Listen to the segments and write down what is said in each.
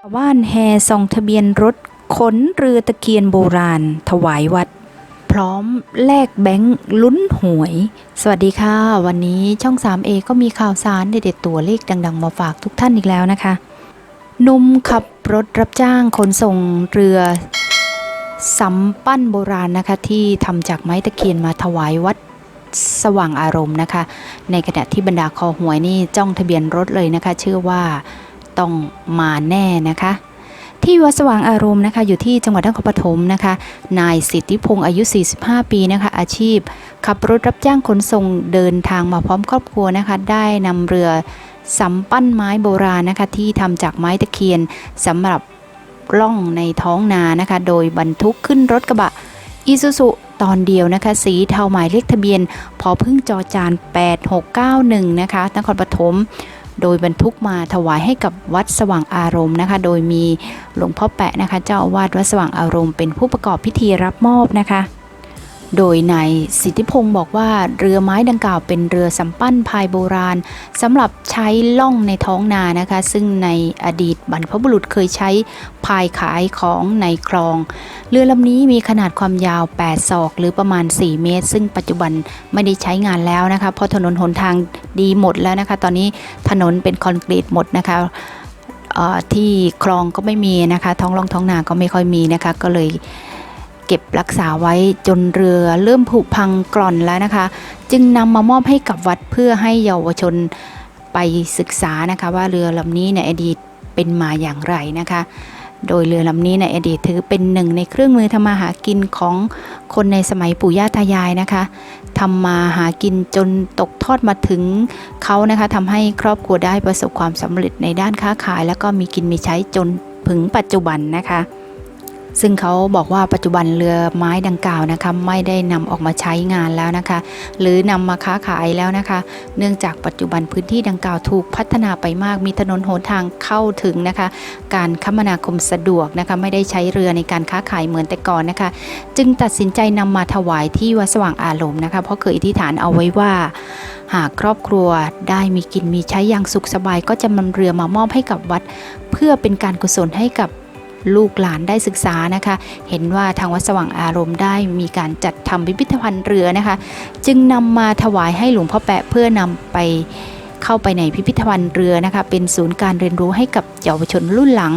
ชาวบ้านแห่ส่องทะเบียนรถขนเรือตะเคียนโบราณ ถวายวัด พร้อมแลกแบงค์ลุ้นหวย สวัสดีค่ะ วันนี้ช่อง 3A ก็มีข่าวสารเด็ดๆตัวเลขดัง ๆ มาฝากทุกท่านอีกแล้วนะคะนุ่มขับรถรับจ้างขนส่งเรือสำปั้นโบราณนะคะ ที่ทำจากไม้ตะเคียนมาถวายวัดสว่างอารมณ์นะคะ ในขณะที่บรรดาคอหวยนี่จ้องทะเบียนรถเลยนะคะเชื่อว่า ต้องมาแน่นะคะ ที่วัดสว่างอารมณ์นะคะอยู่ที่จังหวัดนครปฐมนะคะ นายสิทธิพงศ์อายุ 45 ปีนะคะ อาชีพ ขับรถรับจ้างขนส่งเดินทางมาพร้อมครอบครัวนะคะ ได้นำเรือสำปั้นไม้โบราณนะคะที่ทำจากไม้ตะเคียนสำหรับล่องในท้องนานะคะ โดยบรรทุกขึ้นรถกระบะอีซูซุตอนเดียวนะคะ สีเทาหมายเลขทะเบียน พอพึ่งจอจาน 8691 นะคะนครปฐม โดยบรรทุกมาถวายให้กับวัดสว่างอารมณ์นะคะ โดยมีหลวงพ่อแปะนะคะ เจ้าอาวาสวัดสว่างอารมณ์เป็นผู้ประกอบพิธีรับมอบนะคะ โดยนายสิทธิพงศ์บอกว่าเรือไม้ดังกล่าวเป็นเรือสำปั้นพายโบราณสำหรับใช้ล่องในท้องนานะคะ ซึ่งในอดีตบรรพบุรุษเคยใช้พายขายของในคลอง เรือลำนี้มีขนาดความยาว 8 ศอก หรือประมาณ 4 เมตร ซึ่งปัจจุบันไม่ได้ใช้งานแล้วนะคะเพราะถนนหนทางดีหมดแล้วนะคะ ตอนนี้ถนนเป็นคอนกรีตหมดนะคะที่คลองก็ไม่มีนะคะ ท้องร่องท้องนาก็ไม่ค่อยมีนะคะก็เลย เก็บรักษาไว้จนเรือเริ่มผุพังกร่อนแล้วนะคะ จึงนำมามอบให้กับวัดเพื่อให้เยาวชนไปศึกษานะคะว่าเรือลำนี้ในอดีตเป็นมาอย่างไรนะคะ โดยเรือลำนี้ในอดีตถือเป็นหนึ่งในเครื่องมือทำมาหากินของคนในสมัยปู่ย่าตายายนะคะทำมาหากินจนตกทอดมาถึงเขานะคะทำให้ครอบครัวได้ประสบความสำเร็จในด้านค้าขาย แล้วก็มีกินมีใช้จนถึงปัจจุบันนะคะ ซึ่งเขาบอกว่าปัจจุบันเรือไม้ดังกล่าวนะคะไม่ได้นำออกมาใช้งานแล้วนะคะ หรือนำมาค้าขายแล้วนะคะ เนื่องจากปัจจุบันพื้นที่ดังกล่าวถูกพัฒนาไปมากมีถนนหนทางเข้าถึงนะคะ การคมนาคมสะดวกนะคะไม่ได้ใช้เรือในการค้าขายเหมือนแต่ก่อนนะคะ จึงตัดสินใจนำมาถวายที่วัดสว่างอารมณ์นะคะเพราะเคยอธิษฐานเอาไว้ว่าหากครอบครัวได้มีกินมีใช้อย่างสุขสบายก็จะนำเรือมามอบให้กับวัด เพื่อเป็นการกุศลให้กับ ลูกหลานได้ศึกษานะคะ เห็นว่าทางวัดสว่างอารมณ์ได้มีการจัดทำพิพิธภัณฑ์เรือนะคะ จึงนำมาถวายให้หลวงพ่อแปะเพื่อนำไปเข้าไปในพิพิธภัณฑ์เรือนะคะ เป็นศูนย์การเรียนรู้ให้กับเยาวชนรุ่นหลัง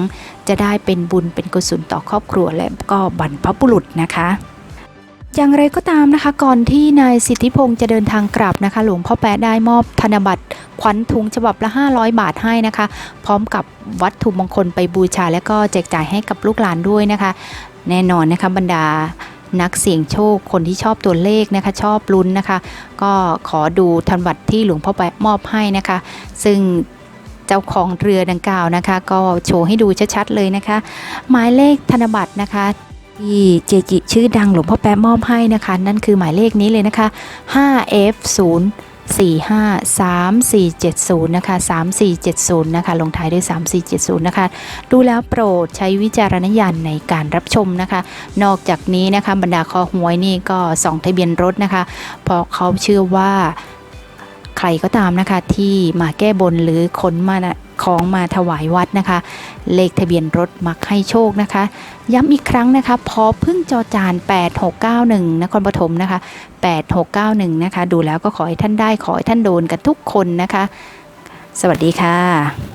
จะได้เป็นบุญเป็นกุศลต่อครอบครัวและก็บรรพบุรุษนะคะ อย่างไรก็ตามนะคะ ก่อนที่นายสิทธิพงศ์จะเดินทางกลับนะคะ หลวงพ่อแปะได้มอบธนบัตรขวัญถุงฉบับละ 500 บาทให้นะคะ พร้อมกับวัตถุมงคลไปบูชา และก็แจกจ่ายให้กับลูกหลานด้วยนะคะ แน่นอนนะคะบรรดานักเสี่ยงโชคคนที่ชอบตัวเลขนะคะ ชอบลุ้นนะคะ ก็ขอดูธนบัตรที่หลวงพ่อแปะมอบให้นะคะ ซึ่งเจ้าของเรือดังกล่าวนะคะ ก็โชว์ให้ดูชัดๆเลยนะคะ หมายเลขธนบัตรนะคะ ที่เจจิชื่อดังหลวงพ่อแป๊ะมอบให้นะคะ นั่นคือหมายเลขนี้เลยนะคะ 5F 0 4 5 3 4 7 0 นะคะ 3470 นะคะ ลงท้ายด้วย 3470 นะคะ ดูแล้วโปรดใช้วิจารณญาณในการรับชมนะคะ นอกจากนี้นะคะบรรดาคอหวยนี่ก็ส่องทะเบียนรถนะคะ เพราะเขาเชื่อว่าใครก็ตามนะคะที่มาแก้บนหรือขนมานะ ของมาถวายวัดนะคะ เลขทะเบียนรถมักให้โชคนะคะ ย้ำอีกครั้งนะคะพอพึ่งจอจาน 8691 นครปฐมนะคะ 8691 นะคะ ดูแล้วก็ขอให้ท่านได้ขอให้ท่านโดนกันทุกคนนะคะ สวัสดีค่ะ